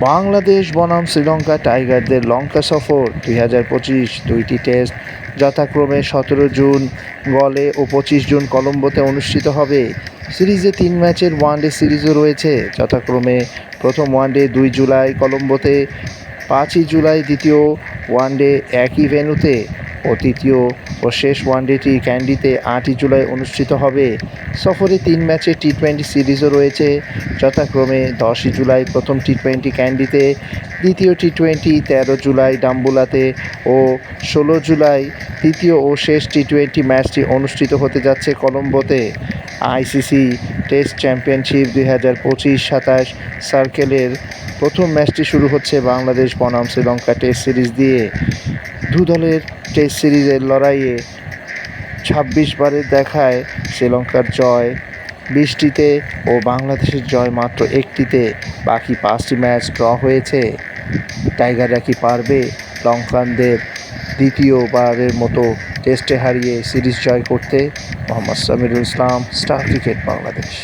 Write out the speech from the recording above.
বাংলাদেশ বনাম শ্রীলঙ্কা টাইগারদের লঙ্কা সফর দুই হাজার পঁচিশ দুইটি টেস্ট যথাক্রমে সতেরো জুন গলে ও পঁচিশ জুন কলম্বোতে অনুষ্ঠিত হবে। সিরিজে তিন ম্যাচের ওয়ানডে সিরিজও রয়েছে। যথাক্রমে প্রথম ওয়ানডে দুই জুলাই কলম্বোতে, পাঁচই জুলাই দ্বিতীয় ওয়ান ডে একই ভেন্যুতে। ও তৃতীয় ও শেষ ওয়ানডেটি ক্যান্ডিতে আটই জুলাই অনুষ্ঠিত হবে। সফরে তিন ম্যাচের টি টোয়েন্টি সিরিজও রয়েছে। যথাক্রমে দশই জুলাই প্রথম টি টোয়েন্টি ক্যান্ডিতে, দ্বিতীয় টি টোয়েন্টি তেরো জুলাই ডাম্বুলাতে ও ষোলো জুলাই তৃতীয় ও শেষ টি টোয়েন্টি ম্যাচটি অনুষ্ঠিত হতে যাচ্ছে কলম্বোতে। আইসিসি টেস্ট চ্যাম্পিয়নশিপ দুই হাজার পঁচিশ সাতাশ সার্কেলের প্রথম ম্যাচটি শুরু হচ্ছে বাংলাদেশ বনাম শ্রীলঙ্কা টেস্ট সিরিজ দিয়ে। দু দলের টেস্ট সিরিজের লড়াইয়ে ছাব্বিশ বারের দেখায় শ্রীলঙ্কার জয় বিশটিতে ও বাংলাদেশের জয় মাত্র একটিতে। বাকি পাঁচটি ম্যাচ ড্র হয়েছে। টাইগাররা কি পারবে? লঙ্কানদের দ্বিতীয়বারের মতো টেস্টে হারিয়ে সিরিজ জয় করতে মোহাম্মদ সামিরুল ইসলাম স্টার ক্রিকেট বাংলাদেশ